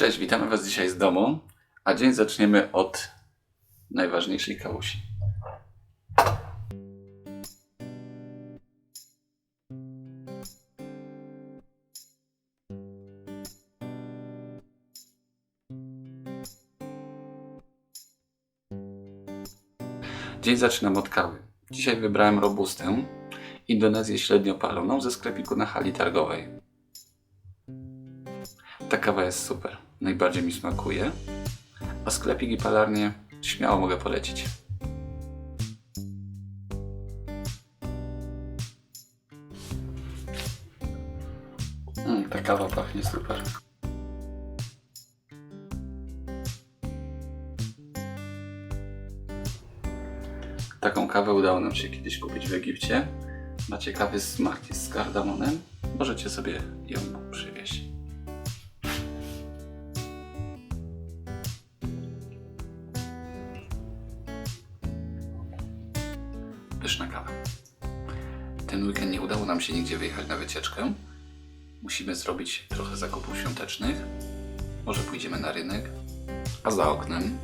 Cześć, witamy Was dzisiaj z domu, a dzień zaczniemy od najważniejszej kałusi. Dzień zaczynam od kawy. Dzisiaj wybrałem robustę, Indonezję średniopaloną ze sklepiku na hali targowej. Ta kawa jest super. Najbardziej mi smakuje. A sklepik i palarnię śmiało mogę polecić. Mm, ta kawa pachnie super. Taką kawę udało nam się kiedyś kupić w Egipcie. Ma ciekawy smak, jest z kardamonem. Możecie sobie ją przywieźć. Się nigdzie wyjechać na wycieczkę. Musimy zrobić trochę zakupów świątecznych. Może pójdziemy na rynek. A za oknem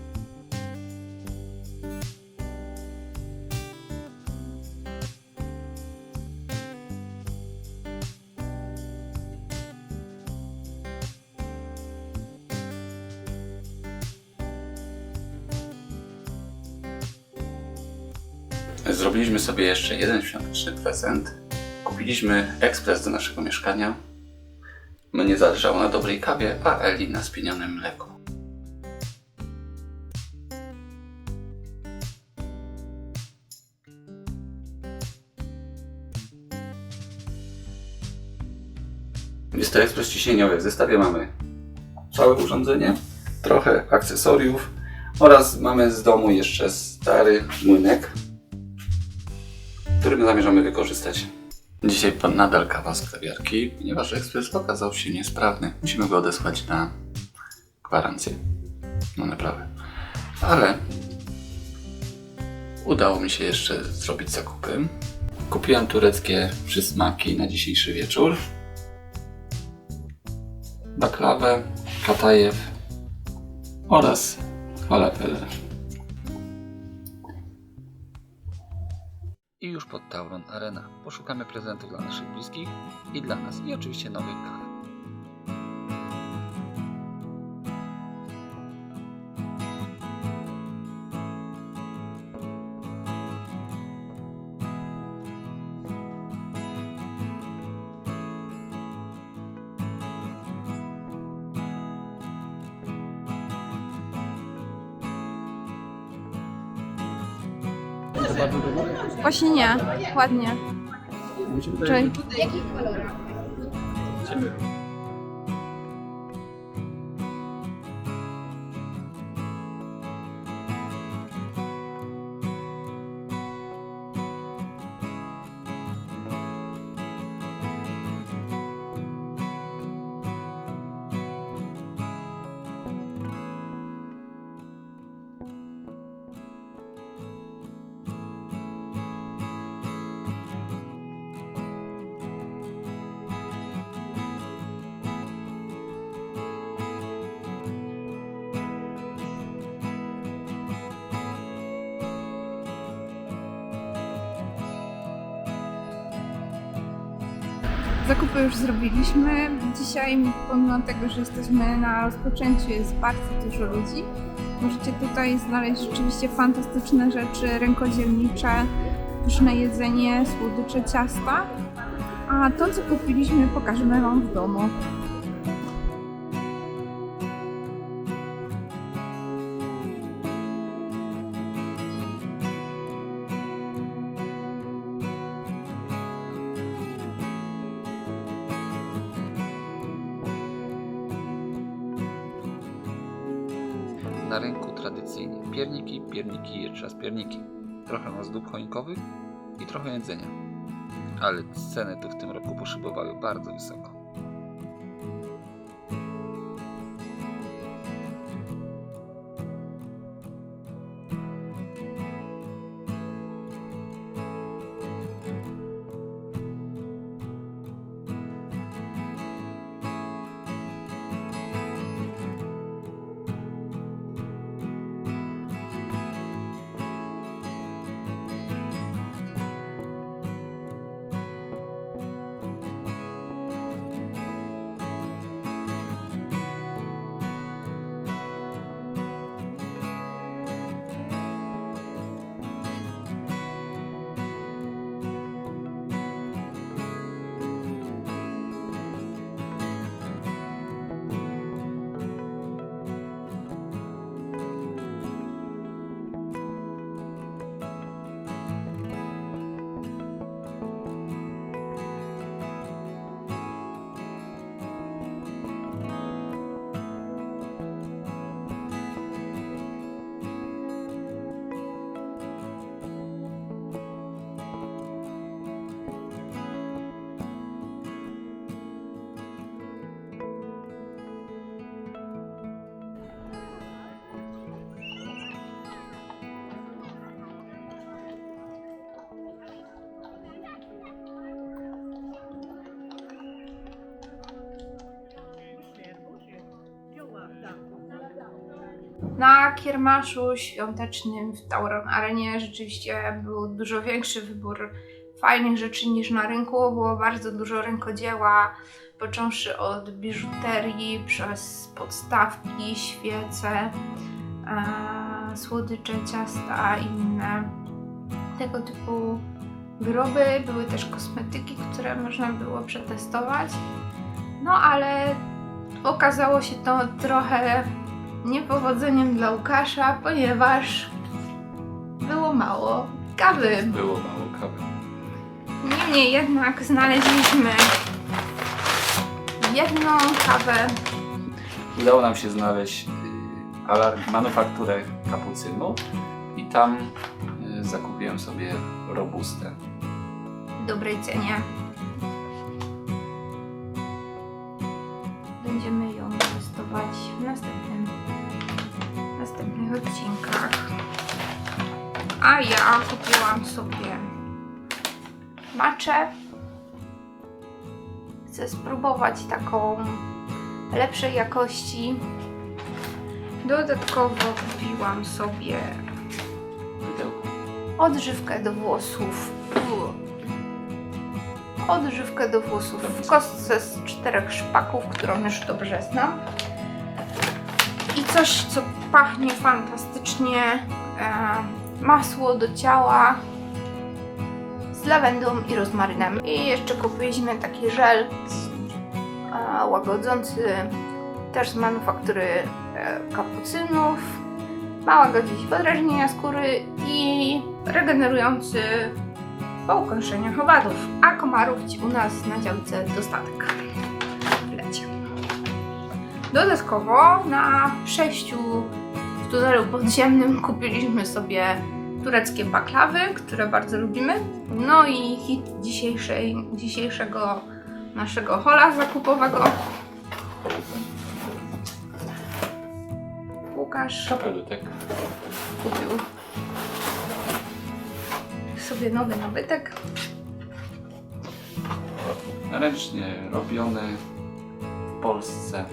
Zrobiliśmy sobie jeszcze jeden świąteczny prezent. Kupiliśmy ekspres do naszego mieszkania. Mnie zależało na dobrej kawie, a Eli na spienionym mleku. Jest to ekspres ciśnieniowy. W zestawie mamy całe urządzenie, trochę akcesoriów oraz mamy z domu jeszcze stary młynek, który my zamierzamy wykorzystać. Dzisiaj nadal kawa z kawiarki, ponieważ ekspres okazał się niesprawny. Musimy go odesłać na gwarancję, na naprawę. Ale udało mi się jeszcze zrobić zakupy. Kupiłem tureckie przysmaki na dzisiejszy wieczór. Baklawę, katajew oraz falafel. Już pod Tauron Arena. Poszukamy prezentów dla naszych bliskich i dla nas i oczywiście nowych kaw. Właśnie nie, ładnie. Czyli zakupy już zrobiliśmy. Dzisiaj, pomimo tego, że jesteśmy na rozpoczęciu, jest bardzo dużo ludzi. Możecie tutaj znaleźć rzeczywiście fantastyczne rzeczy rękodzielnicze, pyszne jedzenie, słodycze, ciasta. A to, co kupiliśmy, pokażemy Wam w domu. Na rynku tradycyjnie pierniki, pierniki jeszcze raz pierniki. Trochę ozdób choinkowych i trochę jedzenia. Ale ceny tu w tym roku poszybowały bardzo wysoko. Na kiermaszu świątecznym w Tauron Arenie rzeczywiście był dużo większy wybór fajnych rzeczy niż na rynku. Było bardzo dużo rękodzieła, począwszy od biżuterii, przez podstawki, świece, e, słodycze, ciasta i inne tego typu wyroby. Były też kosmetyki, które można było przetestować. No ale okazało się to trochę niepowodzeniem dla Łukasza, ponieważ było mało kawy. Było mało kawy. Niemniej jednak znaleźliśmy jedną kawę. Udało nam się znaleźć y, alarm, manufakturę kapucynu i tam y, zakupiłem sobie robustę. dobrej cenie. A ja kupiłam sobie maczę. Chcę spróbować taką lepszej jakości. Dodatkowo kupiłam sobie odżywkę do włosów. Odżywkę do włosów w kostce z czterech szpaków, którą już dobrze znam. I coś, co pachnie fantastycznie. E, masło do ciała z lawendą i rozmarynem. I jeszcze kupiliśmy taki żel e, łagodzący też z manufaktury e, kapucynów. Ma łagodzić podrażnienia skóry i regenerujący po ukąszeniach owadów, a komarów u nas na działce dostatek lecie. Dodatkowo na przejściu w tunelu podziemnym kupiliśmy sobie tureckie baklawy, które bardzo lubimy. No i hit dzisiejszej, dzisiejszego naszego hola zakupowego. Łukasz Kapelutek. kupił sobie nowy nabytek. Ręcznie robiony w Polsce.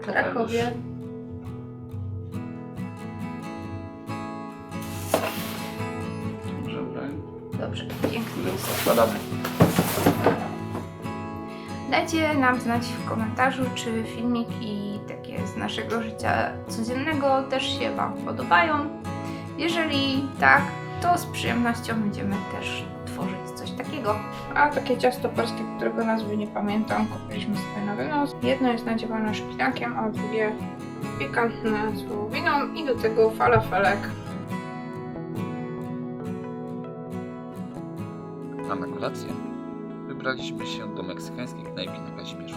W. Krakowie. Składamy. Dajcie nam znać w komentarzu, czy filmiki takie z naszego życia codziennego też się Wam podobają. Jeżeli tak, to z przyjemnością będziemy też tworzyć coś takiego. A takie ciasto polskie, którego nazwy nie pamiętam, kupiliśmy sobie na wynos. Jedno jest nadziewane szpinakiem, a drugie pikantne z wołowiną i do tego falafelek. A na kolację wybraliśmy się do meksykańskiej knajpy na Kazimierzu.